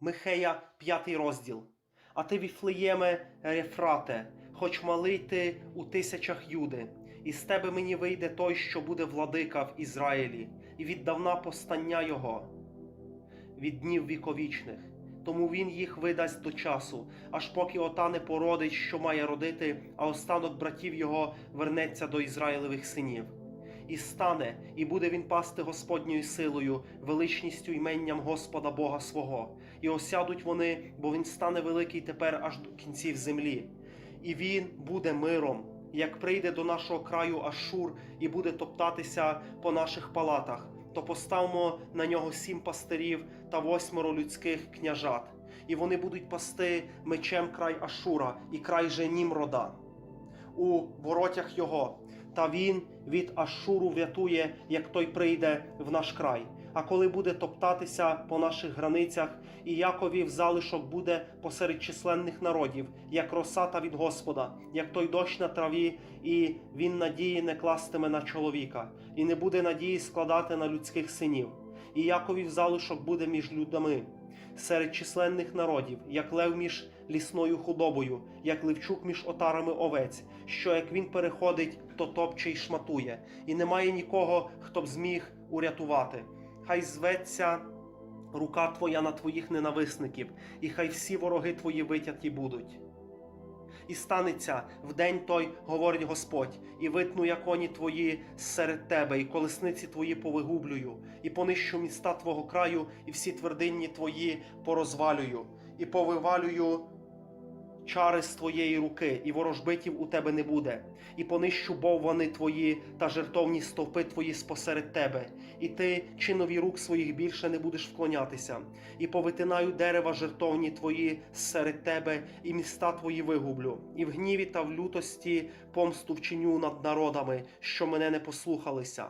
Михея, п'ятий розділ. А ти, Віфлеєме, Ефрате, хоч малий ти у тисячах юди, і з тебе мені вийде той, що буде владика в Ізраїлі, і віддавна постання його від днів віковічних. Тому він їх видасть до часу, аж поки ота не породить, що має родити, а останок братів його вернеться до Ізраїлевих синів. І стане, і буде він пасти Господньою силою, величністю іменням Господа Бога свого. І осядуть вони, бо він стане великий тепер аж до кінців землі. І він буде миром, як прийде до нашого краю Ашур і буде топтатися по наших палатах, то поставмо на нього сім пастирів та восьмеро людських княжат, і вони будуть пасти мечем край Ашура і край же Німрода у воротях його, та він від Ашуру врятує, як той прийде в наш край. А коли буде топтатися по наших границях, і Яковів залишок буде посеред численних народів, як роса та від Господа, як той дощ на траві, і він надії не кластиме на чоловіка, і не буде надії складати на людських синів. І Яковів залишок буде між людьми, серед численних народів, як лев між лісною худобою, як левчук між отарами овець, що як він переходить, то топче й шматує, і немає нікого, хто б зміг урятувати. Хай зветься рука твоя на твоїх ненависників, і хай всі вороги твої витяті будуть. І станеться в день той, говорить Господь, і витну я коні твої серед тебе, і колесниці твої повигублюю, і понищу міста твого краю, і всі твердинні твої порозвалюю, і повивалюю чари з твоєї руки, і ворожбитів у тебе не буде, і понищу боввани твої та жертовні стовпи твої спосеред тебе, і ти чинові рук своїх більше не будеш вклонятися, і повитинаю дерева жертовні твої серед тебе, і міста твої вигублю, і в гніві та в лютості помсту вчиню над народами, що мене не послухалися.